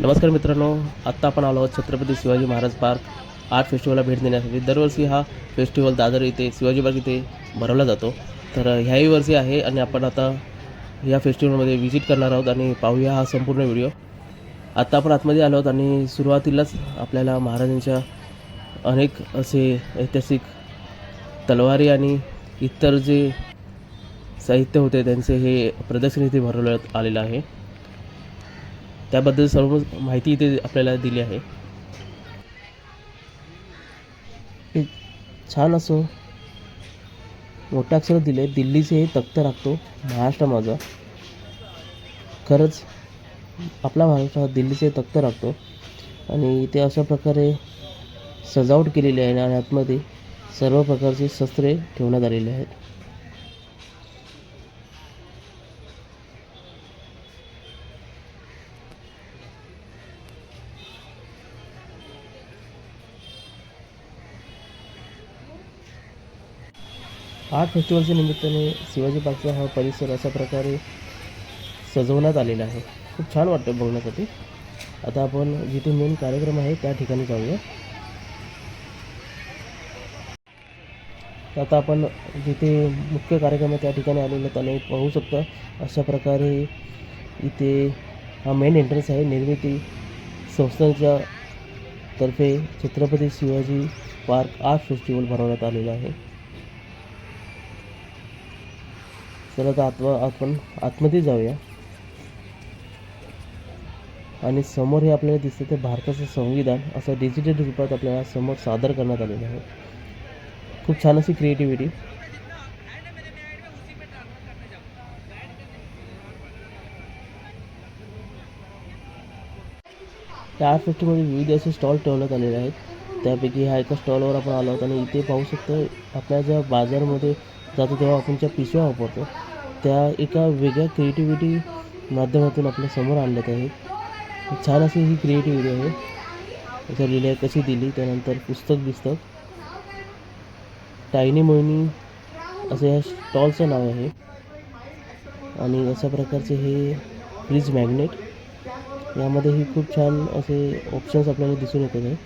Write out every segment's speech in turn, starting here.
नमस्कार मित्रांनो आत्ता आपण आलो आहोत छत्रपती शिवाजी महाराज पार्क. आर्ट फेस्टिवलला भेट देण्यासाठी. दरवर्षी हा फेस्टिवल दादर इथे शिवाजी पार्क इथे भरवला जातो. तर ह्याही वर्षी आहे आणि आपण आता या फेस्टिवलमध्ये व्हिजिट करणार आहोत आणि पाहूया हा संपूर्ण व्हिडिओ आत्ता आपण आतमध्ये आलो आहोत आणि सुरुवातीलाच आपल्याला महाराजांच्या अनेक असे ऐतिहासिक तलवारी आणि इतर जे साहित्य होते त्यांचे हे प्रदर्शन इथे भरवण्यात आलेलं आहे. त्याबद्दल सर्व माहिती इथे आपल्याला दिली आहे. छान असं मोठ्या अक्षर दिले दिल्लीचे हे तख्त राखतो महाराष्ट्र माझा. खरंच आपला महाराष्ट्र हा दिल्लीचे तख्त राखतो. आणि इथे अशा प्रकारे सजावट केलेली आहे आणि आतमध्ये सर्व प्रकारची शस्त्रे ठेवण्यात आलेली आहेत. आर्ट फेस्टिवलच्या निमित्ताने शिवाजी पार्कचा हा परिसर अशा प्रकारे सजवण्यात आलेला आहे. खूप छान वाटतं बघण्यासाठी. आता आपण जिथे मेन कार्यक्रम आहे त्या ठिकाणी जाऊया. आता आपण जिथे मुख्य कार्यक्रम आहे त्या ठिकाणी आलेलो आणि पाहू शकता. अशा प्रकारे इथे हा मेन एंट्रन्स आहे. निर्मिती संस्थांच्या तर्फे Chhatrapati Shivaji park art festival भरवण्यात आलेलं आहे. चला आता आतवा आपण आतमध्ये जाऊया. आणि समोर हे आपल्याला दिसतं ते भारताचं संविधान असं डिजिटल रूपात आपल्याला समोर सादर करण्यात आलेलं आहे. खूप छान अशी क्रिएटिव्हिटी त्या आर्ट फेस्टिवलमध्ये विविध असे स्टॉल ठेवण्यात आलेले आहेत. त्यापैकी ह्या एका स्टॉलवर आपण आलो आहोत आणि इथे पाहू शकतो आपल्या ज्या बाजारमध्ये जातो तेव्हा आपण ज्या पिशव्या वापरतो त्या एका वेगळ्या क्रिएटिव्हिटी माध्यमातून आपल्यासमोर आणल्यात आहेत छान अशी ही क्रिएटिव्हिटी आहे. त्याच्या लिहिल्या कशी दिली त्यानंतर पुस्तक बिस्तक टायनी मोहिनी असं या स्टॉलचं नाव आहे. आणि अशा प्रकारचे हे फ्रीज मॅग्नेट यामध्येही खूप छान असे ऑप्शन्स आपल्याला दिसून येतात आहे.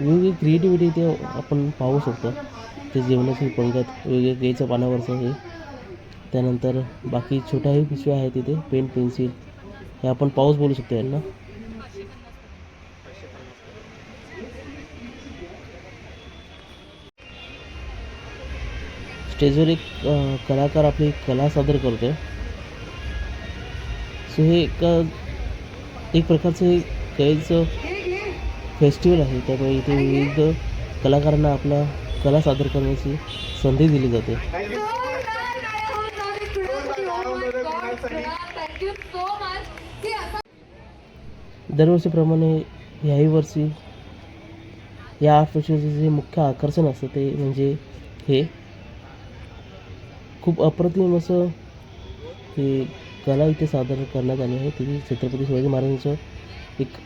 म्हणजे वेगवेगळी क्रिएटिव्हिटी ते आपण पाहू शकतो. ते जेवणाची पंगत वेगवेगळ्या केळीच्या पानावरचं हे. त्यानंतर बाकी छोट्याही पिशव्या आहेत तिथे पेन पेन्सिल. हे आपण पाऊस बोलू शकतो यांना. स्टेजवर एक कलाकार आपली कला सादर करतो सो हे एक एक प्रकारचं हे कैचं फेस्टिवल आहे. त्यामुळे इथे विविध कलाकारांना आपला कला सादर करण्याची संधी दिली जाते. दरवर्षीप्रमाणे ह्याही वर्षी या आर्ट फेस्टिवलचं जे मुख्य आकर्षण असतं ते म्हणजे हे. खूप अप्रतिम असं हे कला इथे सादर करण्यात आली आहे. तिथे छत्रपती शिवाजी महाराजांचं एक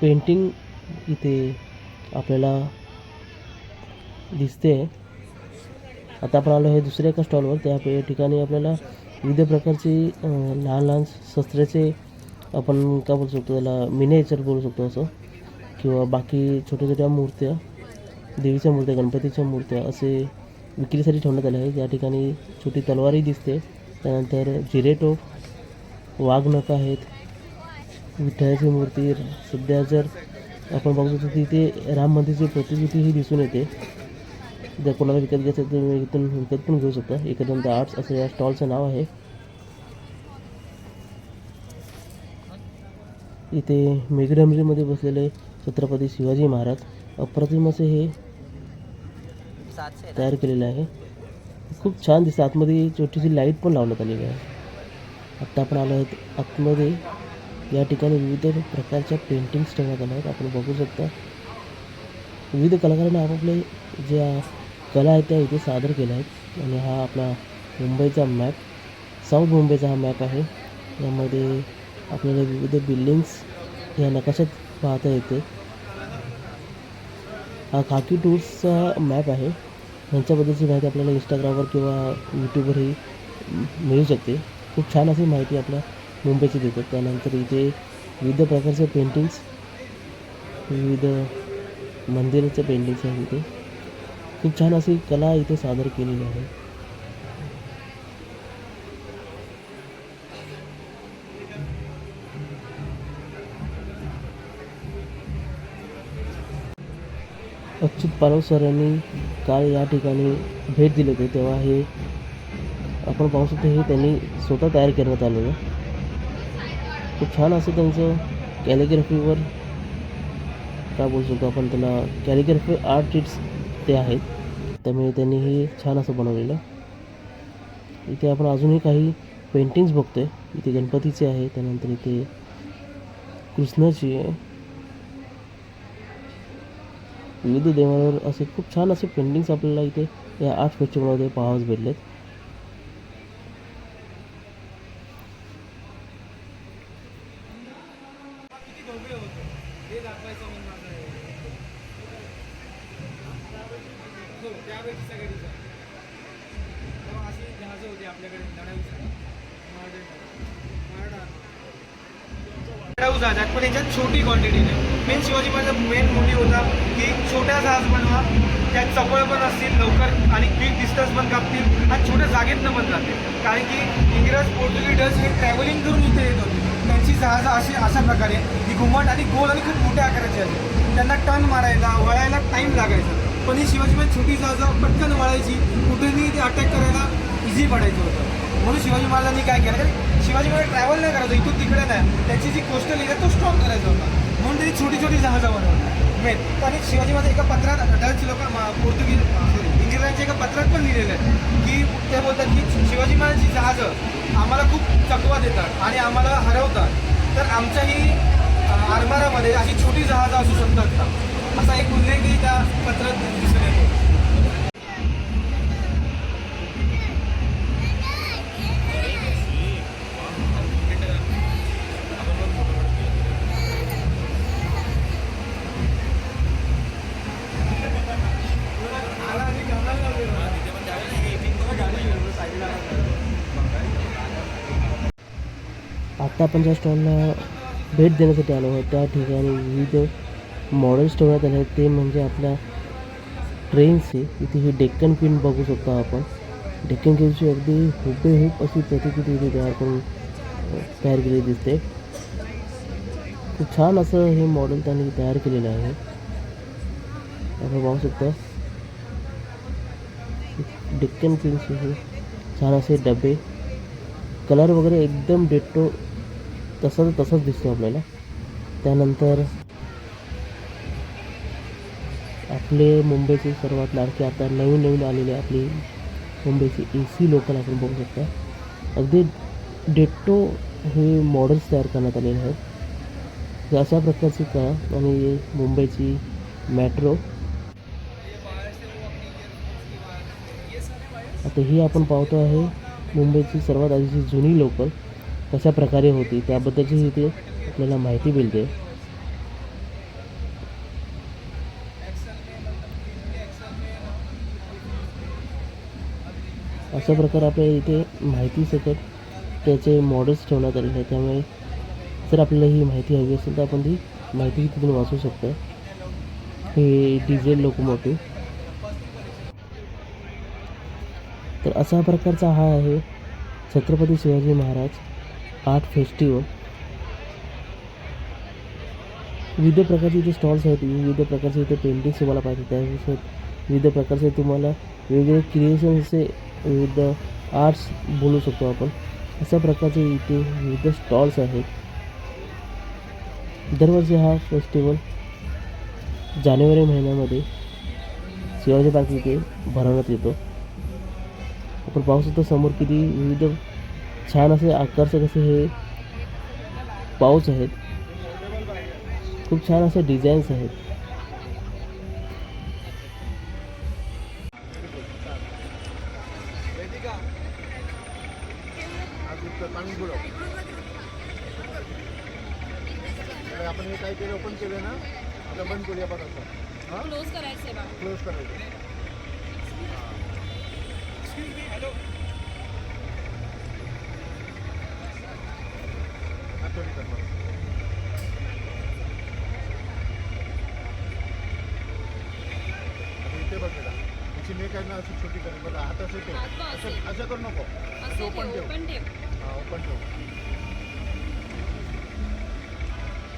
पेंटिंग इथे आपल्याला दिसते. आता आपण आलो आहे दुसऱ्या एका स्टॉलवर त्या ठिकाणी आपल्याला विविध प्रकारची लहान लहान शस्त्राचे आपण का बोलू शकतो त्याला मिनेचर बोलू शकतो असं. किंवा बाकी छोट्या छोट्या मूर्त्या देवीच्या मूर्त्या गणपतीच्या मूर्त्या असे विक्रीसाठी ठेवण्यात आले आहे. या ठिकाणी छोटी तलवारी दिसते. त्यानंतर जिरेटोप वाघनख आहेत विठ्ठलाची मूर्ती सध्या जर आपण बघू शकतो तिथे राम मंदिरची प्रतिकृती ही दिसून येते. जर कोणाला विकत घ्यायचं तर तुम्ही इथून विकत पण घेऊ शकता. एकदंत आर्ट्स असं या स्टॉलचं नाव आहे. इथे मेघडमरीमध्ये बसलेले छत्रपती शिवाजी महाराज अप्रतिम असे हे तयार केलेले आहे. खूप छान दिसतं. आतमध्ये छोटीशी लाइट पण लावण्यात आलेली आहे. आत्ता आपण आलो आहोत आतमध्ये. या ठिकाणी विविध प्रकारच्या पेंटिंग्स ठेवण्यात आल्या आहेत आपण बघू शकता विविध कलाकारांनी आपापले ज्या कला आहेत त्या इथे सादर केल्या आहेत. आणि हा आपला मुंबईचा मॅप साऊथ मुंबईचा हा मॅप आहे. यामध्ये आपल्याला विविध बिल्डिंग्स या नकाशात पाहता येते. हा खाकी टूर्सचा मॅप आहे. यांच्याबद्दलची माहिती आपल्याला इंस्टाग्रामवर किंवा यूट्यूबवरही मिळू शकते. खूप छान अशी माहिती आपल्या मुंबईचे देतात त्यानंतर इथे विविध प्रकारचे पेंटिंग्स विविध मंदिराचे पेंटिंग्स आहेत इथे. खूप छान अशी कला इथे सादर केलेली आहे. अच्युत पारव सरांनी काल या ठिकाणी भेट दिली होती. तेव्हा हे आपण पाहू शकतो हे त्यांनी स्वतः तयार करण्यात आलेलं खूप छान असं त्यांचं कॅलिग्राफीवर काय बोलू शकतो आपण त्याला? कॅलिग्राफी आर्टिस्ट ते आहेत. त्यामुळे त्यांनी हे छान असं बनवलेलं. इथे आपण अजूनही काही पेंटिंग्स बघतोय. इथे गणपतीचे आहे त्यानंतर इथे कृष्णाची आहे. विविध देवांवर असे खूप छान असे पेंटिंग्स आपल्याला इथे या आर्ट फेस्टिवलमध्ये पाहावंच भेटलेत. हाऊस आहे. हो, पण याच्यात छोटी क्वांटिटी मेन शिवाजी माझा मेन मोठी होता की छोट्या जहाज बनवा त्यात चपळ पण असतील लवकर आणि क्विक डिस्टन्स पण कापतील आणि छोट्या जागेतनं पण जातील. कारण की इंग्रज पोर्तुगीजर्स हे ट्रॅव्हलिंग करून इथे येत होते. त्यांची जहाजं अशी अशा प्रकारे घुमट आणि गोल आणि खूप मोठ्या आकाराचे असते त्यांना टर्न मारायला वळायला टाईम लागायचा. पण ही शिवाजी महाराज छोटी जहाजं पटकन वळायची. कुठेही ते अटॅक करायला इझी पडायचं होतं. म्हणून शिवाजी महाराजांनी काय केलं? कारण शिवाजी महाराज ट्रॅव्हल नाही करायचं इथून तिकडे नाही. त्याची जी कोस्टल एरिया तो स्ट्रॉंग करायचा होता. म्हणून त्यांनी छोटी छोटी जहाजं बनवली. मेन आणि शिवाजी महाराज एका पत्रात डच लोक पोर्तुगीज सॉरी इंग्रजांच्या एका पत्रात पण लिहिलेलं आहे की ते बोलतात की शिवाजी महाराजची जहाजं आम्हाला खूप चकवा देतात आणि आम्हाला हरवतात. तर आमच्याही आरमारामध्ये अशी छोटी जहाजं असू शकतात का? असा एक उल्लेखही त्या पत्रात दिसून येतो. आत्ता आपण ज्या स्टॉलला भेट देण्यासाठी आलो आहोत. त्या ठिकाणी विविध मॉडेल्स ठेवण्यात आले आहेत ते म्हणजे आपल्या ट्रेनचे इथे ही डेक्कन क्वीन बघू शकतो आपण. डेक्कन क्वीनची अगदी हुबेहूब अशी प्रतिकृती इथे तयार करून तयार केलेली दिसते. खूप छान असं हे मॉडेल त्यांनी तयार केलेलं आहे. आपण पाहू शकतो. डेक्कन क्वीनचे हे छान असे डबे. कलर वगैरे एकदम डेटो तसाच तसंच दिसतो आपल्याला. त्यानंतर आपले मुंबईचे सर्वात लाडके आता नवीन नवीन आलेले आपली मुंबईची ए सी लोकल आपण बघू शकता. अगदी डेट्टो हे मॉडेल्स तयार करण्यात आलेले आहेत. अशा प्रकारची का? आणि मुंबईची मेट्रो आता ही आपण पाहतो आहे मुंबईची सर्वात आधीची जुनी लोकल कशा प्रकारे होती त्याबद्दलची इथे आपल्याला माहिती मिळते. अशा प्रकारे आपल्या इथे माहिती सकट त्याचे मॉडेल्स ठेवण्यात आलेले आहेत. त्यामुळे जर आपल्याला ही माहिती हवी असेल तर आपण ती माहिती तिथून वाचू शकतो. हे डिझेल लोकोमोटिव्ह. तर अशा प्रकारचा हा आहे छत्रपती शिवाजी महाराज. Art festival. विविध प्रकारचे इथे स्टॉल्स आहेत. विविध प्रकारचे इथे पेंटिंग्स तुम्हाला पाहिजे त्यानुसार विविध प्रकारचे तुम्हाला वेगवेगळे क्रिएशन्सचे विविध आर्ट्स बोलू शकतो आपण. अशा प्रकारचे इथे विविध स्टॉल्स आहेत. दरवर्षी हा फेस्टिवल जानेवारी महिन्यामध्ये शिवाजी पार्क इथे भरवण्यात येतो. आपण पाहू शकतो समोर किती विविध छान असे आकर्षक असे हे पाऊच आहेत. खूप छान असे डिझाईन्स आहेत. तर आपण हे काय केलं ओपन केलं ना आता बंद करूया बघा असं क्लोज करायचंय. क्लोज करायचं छोटी इथे बघ बेटा तिची नेक आहे ना अशी छोटी कर बघा हात असे ठेव हात बा असं असे. असं करू नको असे ओपन ठेव ठेव पण ठेव हा ओपन ठेव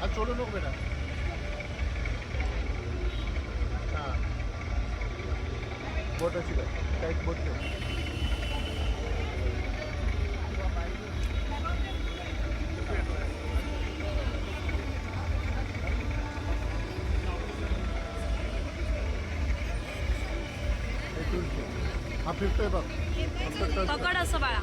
हात सोडू नको बेटा हां बोट अशी कर टाईट बोट ठेव हा फिरतोय बघ. पकड असं बाळा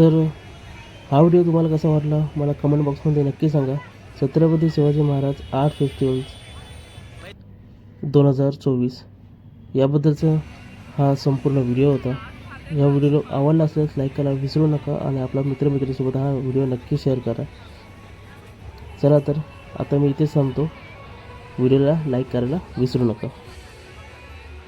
तर हा व्हिडिओ तुम्हाला कसा वाटला मला कमेंट बॉक्समध्ये नक्की सांगा. छत्रपती शिवाजी महाराज आर्ट फेस्टिवल्स दोन हजार चोवीस. याबद्दलचा हा संपूर्ण व्हिडिओ होता. या व्हिडिओला आवडला असल्यास लाईक करायला विसरू नका आणि आपल्या मित्रमित्रांसोबत हा व्हिडिओ नक्की शेअर करा. चला तर आता मी इथेच थांबतो व्हिडिओला लाईक करायला विसरू नका.